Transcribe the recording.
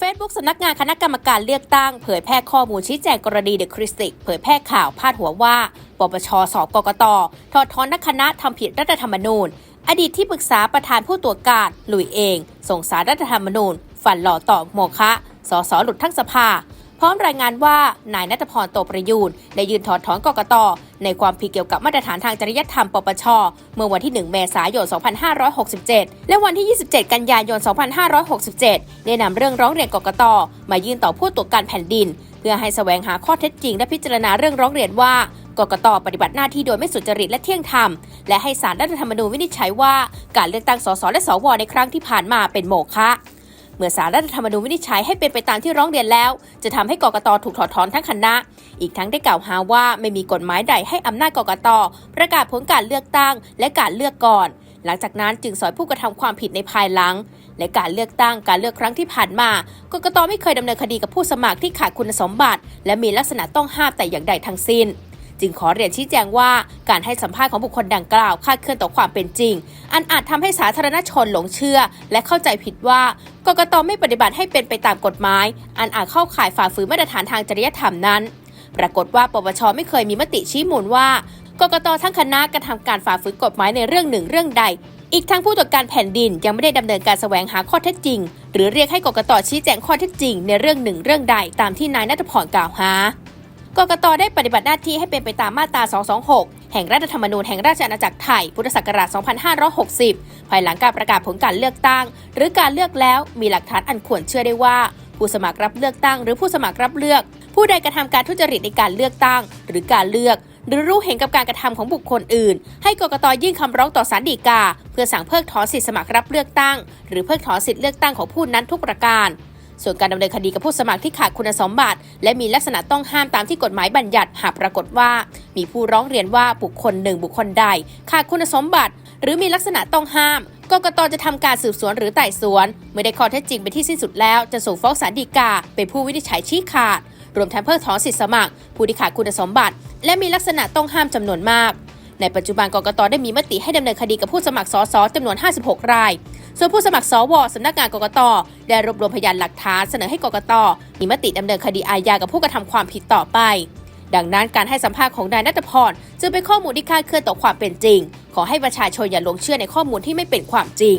เฟซบุ๊กสำนักงานคณะกรรมการเลือกตั้งเผยแพร่ข้อมูลชี้แจงกรณีเดอะคริสติกเผยแพร่ข่าวพาดหัวว่า ปปชสอบกกตถอดถอนนักคณะทำผิดรัฐธรรมนูญ อดีตที่ปรึกษาประธานผู้ตรวจการหลุยเอง ส่งสารรัฐธรรมนูญ ฝันหล่อต่อโมคะสสหลุดทั้งสภา พร้อมรายงานว่านายนัทพรโตประยูนได้ยื่นถอดถอนกกต ในความผิดเกี่ยวกับมาตรฐานทางจริยธรรม ปปช เมื่อวันที่ 1 เมษายน 2567 และวันที่ 27 กันยายน 2567 ได้นำเรื่องร้องเรียนกกต มายื่นต่อผู้ตรวจการแผ่นดิน เพื่อให้แสวงหาข้อเท็จจริง และพิจารณาเรื่องร้องเรียนว่ากกตปฏิบัติหน้าที่โดยไม่สุจริตและเที่ยงธรรม และให้สารรัฐธรรมนูญวินิจฉัยว่า การเลือกตั้งสสและสวในครั้งที่ผ่านมาเป็นโมฆะ เมื่อสารรัฐธรรมนูญวินิจฉัยให้เป็นไปตามที่ร้องเรียนแล้ว จะทำให้กกตถูกถอดถอนทั้งคณะ อีกทั้งได้กล่าวหาว่าไม่มีกฎหมายใดให้อำนาจกกตประกาศผลการเลือกตั้ง และการเลือกก่อน หลังจากนั้นจึงสอยผู้กระทำความผิดในภายหลัง และการเลือกตั้งการเลือกครั้งที่ผ่านมากกตไม่เคยดำเนินคดีกับผู้สมัครที่ขาดคุณสมบัติ และมีลักษณะต้องห้ามแต่อย่างใดทั้งสิ้น จึงขอเรียนชี้แจงว่าการให้สัมภาษณ์ของบุคคลดังกล่าวคาดเคลื่อนต่อความเป็นจริง อันอาจทำให้สาธารณชนหลงเชื่อ และเข้าใจผิดว่ากกตไม่ปฏิบัติให้เป็นไปตามกฎหมาย อันอาจเข้าข่ายฝ่าฝืนมาตรฐานทางจริยธรรมนั้น ปรากฏว่าปปชไม่เคยมีมติชี้มูลว่ากกตทั้งคณะกระทำการฝ่าฝืนกฎหมายในเรื่องหนึ่งเรื่องใด อีกทั้งผู้ตรวจการแผ่นดินยังไม่ได้ดำเนินการแสวงหาข้อเท็จจริง หรือเรียกให้กกตชี้แจงข้อเท็จจริงในเรื่องหนึ่งเรื่องใดตามที่นายนัทพรกล่าวหา กกตได้ปฏิบัติหน้าที่ให้เป็นไปตามมาตรา 226 แห่งรัฐธรรมนูญแห่งราชอาณาจักรไทย พุทธศักราช 2560 ภายหลังการประกาศผลการเลือกตั้ง หรือการเลือกแล้วมีหลักฐานอันควรเชื่อได้ว่า ผู้สมัครรับเลือกตั้ง หรือผู้สมัครรับเลือก ผู้ใดกระทำการทุจริตในการเลือกตั้ง หรือการเลือกหรือรู้เห็นกับการกระทำของบุคคลอื่น ให้กกตยื่นคำร้องต่อศาลฎีกา เพื่อสั่งเพิกถอนสิทธิสมัครรับเลือกตั้ง หรือเพิกถอนสิทธิเลือกตั้งของผู้นั้นทุกประการ ส่วนการดำเนินคดีกับผู้สมัครที่ขาดคุณสมบัติ และมีลักษณะต้องห้ามตามที่กฎหมายบัญญัติหากปรากฏว่า มีผู้ร้องเรียนว่าบุคคลหนึ่งบุคคลใด ขาดคุณสมบัติ หรือมีลักษณะต้องห้ามกกตจะทำการสืบสวนหรือไต่สวน เมื่อได้ข้อเท็จจริงเป็นที่สิ้นสุดแล้วจะส่งฟ้องศาลฎีกา เป็นผู้วินิจฉัยชี้ขาด รวมทั้งเพิกถอนสิทธิสมัคร ผู้ที่ขาดคุณสมบัติ และมีลักษณะต้องห้ามจำนวนมาก ในปัจจุบันกกตได้มีมติให้ดำเนินคดีกับผู้สมัครสสจำนวน 56 ราย ส่วนผู้สมัครสวสำนักงานกกตได้รวบรวมพยานหลักฐานเสนอให้กกตมีมติดำเนินคดีอาญากับผู้กระทำความผิดต่อไป ดังนั้นการให้สัมภาษณ์ของนายนัทพรจึงเป็นข้อมูลที่คลาดเคลื่อนต่อความเป็นจริง ขอให้ประชาชนอย่าหลงเชื่อในข้อมูลที่ไม่เป็นความจริง